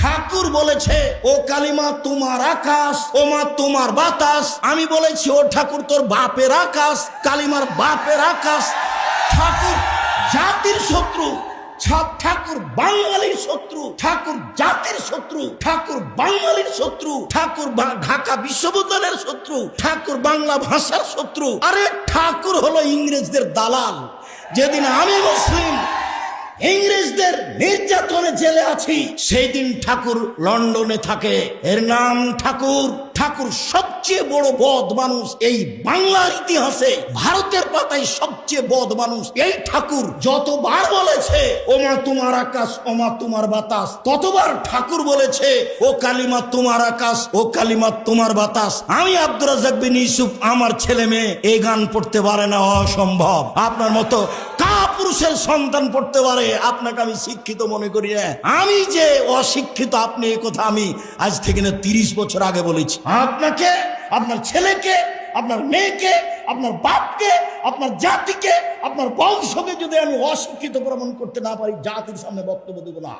ঠাকুর বলেছে, ও কালিমা তোমার আকাশ, ও মা তোমার বাতাস। আমি বলেছি, ও ঠাকুর, তোর বাপের আকাশ, কালিমার বাপের আকাশ। ঠাকুর জাতির শত্রু ঠাকুর বাঙালির শত্রু, ঠাকুর জাতির শত্রু, ঠাকুর বাঙালির শত্রু, ঠাকুর ঢাকা বিশ্ববিদ্যালয়ের শত্রু, ঠাকুর বাংলা ভাষার শত্রু। আরে ঠাকুর হলো ইংরেজদের দালাল। যেদিন আমি মুসলিম ইংরেজদের নির্যাতনে জেলে আছি। সেই দিন ঠাকুর লন্ডনে থাকে। এর নাম ঠাকুর ঠাকুর সবচেয়ে বড় বদ মানুষ এই বাংলার ইতিহাসে, ভারতের পাতায় সবচেয়ে বদ মানুষ এই ঠাকুর। যতবার বলেছে, ওমা তোমার আকাশ, ওমা তোমার বাতাস, ততবার ঠাকুর বলেছে, ও কালিমা তোমার আকাশ, ও কালিমা তোমার বাতাস। আমি আব্দুর রাজাক ইউসুফ, আমার ছেলে মেয়ে এই গান পড়তে পারে না অসম্ভব। আপনার মতো পুরুষের সন্তান পড়তে পারে, আপনাকে আমি শিক্ষিত মনে করি না। আমি যে অশিক্ষিত, আপনি এই কথা আমি আজ থেকে না তিরিশ বছর আগে বলেছি। আপনাকে, আপনার ছেলেকে, আপনার মেয়েকে, আপনার বাপকে, আপনার জাতিকে, আপনার বংশকে যদি আমি অশিক্ষিত প্রমাণ করতে না পারি, জাতির সামনে বক্তব্য দেবো না।